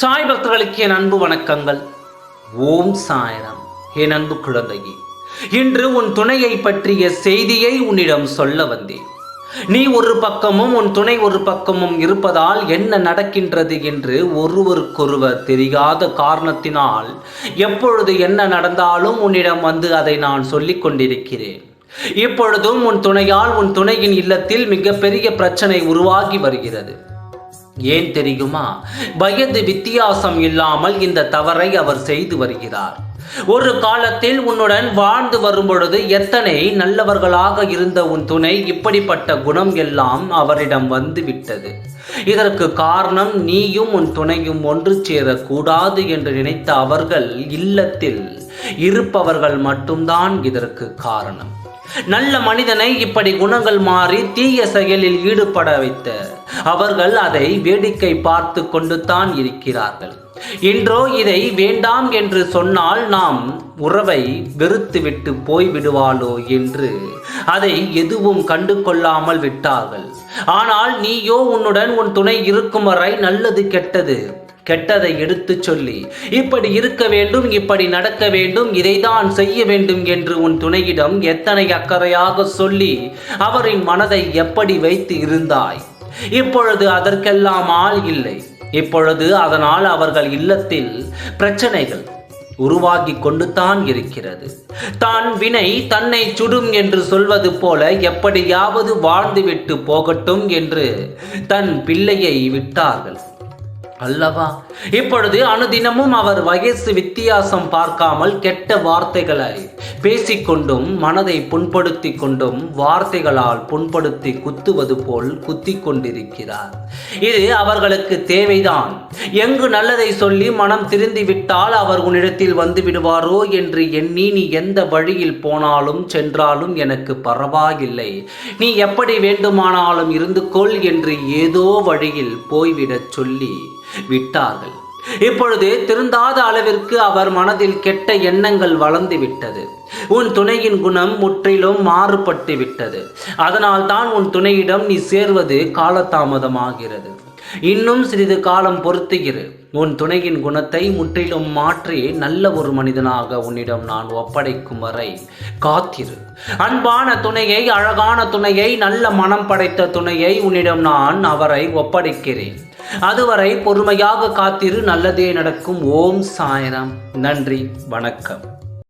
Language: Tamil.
சாய் பக்தர்களுக்கு என் அன்பு வணக்கங்கள். ஓம் சாயனம் என் அன்பு குழந்தையே இன்று உன் துணையை பற்றிய செய்தியை உன்னிடம் சொல்ல வந்தேன். நீ ஒரு பக்கமும் உன் துணை ஒரு பக்கமும் இருப்பதால் என்ன நடக்கின்றது என்று ஒருவருக்கொருவர் தெரியாத காரணத்தினால் எப்பொழுது என்ன நடந்தாலும் உன்னிடம் வந்து அதை நான் சொல்லிக் கொண்டிருக்கிறேன். இப்பொழுதும் உன் துணையால் உன் துணையின் இல்லத்தில் மிகப்பெரிய பிரச்சனை உருவாகி வருகிறது. ஏன் தெரியுமா? வயது வித்தியாசம் இல்லாமல் இந்த தவறை அவர் செய்து வருகிறார். ஒரு காலத்தில் உன்னுடன் வாழ்ந்து வரும்பொழுது எத்தனை நல்லவர்களாக இருந்த உன் துணை இப்படிப்பட்ட குணம் எல்லாம் அவரிடம் வந்து விட்டது. இதற்கு காரணம் நீயும் உன் துணையும் ஒன்று சேரக்கூடாது என்று நினைத்த அவர்கள் இல்லத்தில் இருப்பவர்கள் மட்டும்தான் இதற்கு காரணம். நல்ல மனிதனை இப்படி குணங்கள் மாறி தீய செயலில் ஈடுபட வைத்த அவர்கள் அதை வேடிக்கை பார்த்து கொண்டு தான் இருக்கிறார்கள். இன்றோ இதை வேண்டாம் என்று சொன்னால் நாம் உறவை வெறுத்துவிட்டு போய் விடுவாளோ என்று அதை எதுவும் கண்டு கொள்ளாமல் விட்டார்கள். ஆனால் நீயோ உன்னுடன் உன் துணை இருக்கும் வரை நல்லது கெட்டது. கெட்டதை எடுத்து சொல்லி இப்படி இருக்க வேண்டும் இப்படி நடக்க வேண்டும் இதைதான் செய்ய வேண்டும் என்று உன் துணையிடம் எத்தனை அக்கறையாக சொல்லி அவரின் மனதை எப்படி வைத்து இருந்தாய்? இப்பொழுது அதற்கெல்லாம் ஆள் இல்லை. இப்பொழுது அதனால் அவர்கள் இல்லத்தில் பிரச்சனைகள் உருவாகி கொண்டு தான் இருக்கிறது. தான் வினை தன்னை சுடும் என்று சொல்வது போல எப்படியாவது வாழ்ந்துவிட்டு போகட்டும் என்று தன் பிள்ளையை விட்டார்கள். அல்லவா? இப்பொழுது அனுதினமும் அவர் வயசு வித்தியாசம் பார்க்காமல் கெட்ட வார்த்தைகளை பேசிக்கொண்டும் மனதை புண்படுத்தி கொண்டும் வார்த்தைகளால் புண்படுத்தி குத்துவது போல் குத்தி கொண்டிருக்கிறார் இது அவர்களுக்கு தேவைதான். எங்கு நல்லதை சொல்லி மனம் திருந்தி விட்டால் அவர் உன்னிடத்தில் வந்து விடுவாரோ என்று எண்ணி நீ எந்த வழியில் போனாலும் சென்றாலும் எனக்கு பரவாயில்லை. நீ எப்படி வேண்டுமானாலும் இருந்து கொள் என்று ஏதோ வழியில் போய்விடச் சொல்லி விட்டார்கள். இப்பொழுது திருந்தாத அளவிற்கு அவர் மனதில் கெட்ட எண்ணங்கள் வளர்ந்து விட்டது. உன் துணையின் குணம் முற்றிலும் மாறுபட்டு விட்டது அதனால் தான் உன் துணையிடம் நீ சேர்வது காலதாமதமாகிறது. இன்னும் சிறிது காலம் பொறுத்துகிறு உன் துணையின் குணத்தை முற்றிலும் மாற்றி நல்ல ஒரு மனிதனாக உன்னிடம் நான் ஒப்படைக்கும் வரை காத்திரு. அன்பான துணையை அழகான துணையை நல்ல மனம் படைத்த துணையை உன்னிடம் நான் அவரை ஒப்படைக்கிறேன். அதுவரை பொறுமையாக காத்திரு. நல்லதே நடக்கும். ஓம் சாயனம் நன்றி. வணக்கம்.